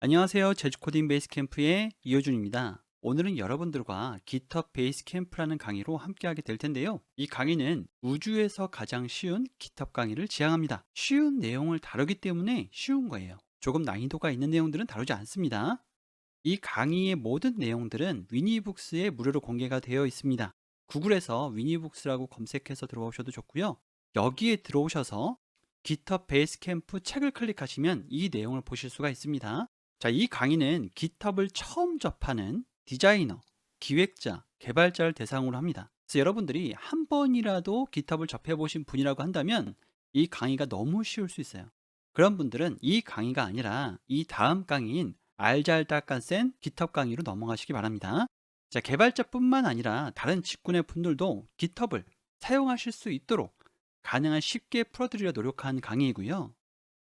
안녕하세요. 제주코딩 베이스캠프의 이효준입니다. 오늘은 여러분들과 GitHub 베이스캠프라는 강의로 함께하게 될 텐데요. 이 강의는 우주에서 가장 쉬운 GitHub 강의를 지향합니다. 쉬운 내용을 다루기 때문에 쉬운 거예요. 조금 난이도가 있는 내용들은 다루지 않습니다. 이 강의의 모든 내용들은 위니북스에 무료로 공개가 되어 있습니다. 구글에서 위니북스라고 검색해서 들어오셔도 좋고요. 여기에 들어오셔서 GitHub 베이스캠프 책을 클릭하시면 이 내용을 보실 수가 있습니다. 자, 이 강의는 GitHub을 처음 접하는 디자이너, 기획자, 개발자를 대상으로 합니다. 그래서 여러분들이 한 번이라도 GitHub을 접해보신 분이라고 한다면 이 강의가 너무 쉬울 수 있어요. 그런 분들은 이 강의가 아니라 이 다음 강의인 알잘딱간센 GitHub 강의로 넘어가시기 바랍니다. 자, 개발자뿐만 아니라 다른 직군의 분들도 GitHub을 사용하실 수 있도록 가능한 쉽게 풀어드리려 노력한 강의이고요.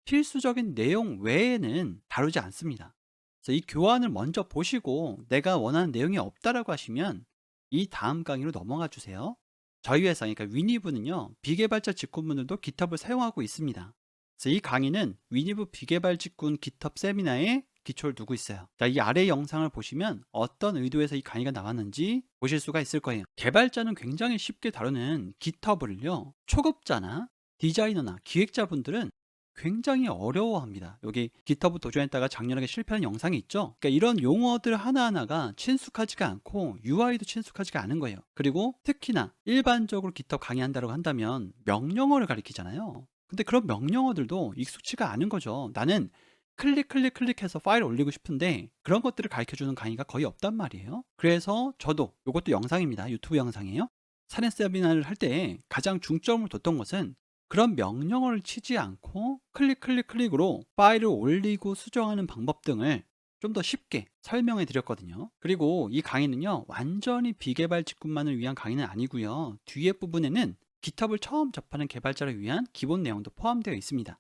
필수적인 내용 외에는 다루지 않습니다. 그래서 이 교환을 먼저 보시고 내가 원하는 내용이 없다라고 하시면 이 다음 강의로 넘어가 주세요. 저희 회사, 그러니까 위니브는요, 비개발자 직군분들도 GitHub을 사용하고 있습니다. 그래서 이 강의는 위니브 비개발 직군 GitHub 세미나에 기초를 두고 있어요. 자, 이 아래 영상을 보시면 어떤 의도에서 이 강의가 나왔는지 보실 수가 있을 거예요. 개발자는 굉장히 쉽게 다루는 GitHub을요, 초급자나 디자이너나 기획자분들은 굉장히 어려워합니다. 여기 GitHub 도전했다가 작년에 실패한 영상이 있죠. 그러니까 이런 용어들 하나하나가 친숙하지가 않고 UI도 친숙하지가 않은 거예요. 그리고 특히나 일반적으로 GitHub 강의한다고 한다면 명령어를 가리키잖아요. 근데 그런 명령어들도 익숙치가 않은 거죠. 나는 클릭 클릭 클릭해서 파일 올리고 싶은데 그런 것들을 가르쳐 주는 강의가 거의 없단 말이에요. 그래서 저도 이것도 영상입니다. 유튜브 영상이에요. 사내 세미나를 할 때 가장 중점을 뒀던 것은 그런 명령어를 치지 않고 클릭 클릭 클릭으로 파일을 올리고 수정하는 방법 등을 좀 더 쉽게 설명해 드렸거든요. 그리고 이 강의는요, 완전히 비개발 직군만을 위한 강의는 아니고요. 뒤에 부분에는 GitHub을 처음 접하는 개발자를 위한 기본 내용도 포함되어 있습니다.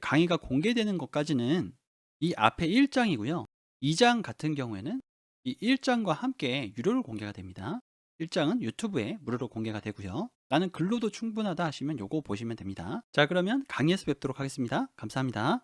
강의가 공개되는 것까지는 이 앞에 1장이고요. 2장 같은 경우에는 이 1장과 함께 유료로 공개가 됩니다. 1장은 유튜브에 무료로 공개가 되고요. 나는 글로도 충분하다 하시면 요거 보시면 됩니다. 자, 그러면 강의에서 뵙도록 하겠습니다. 감사합니다.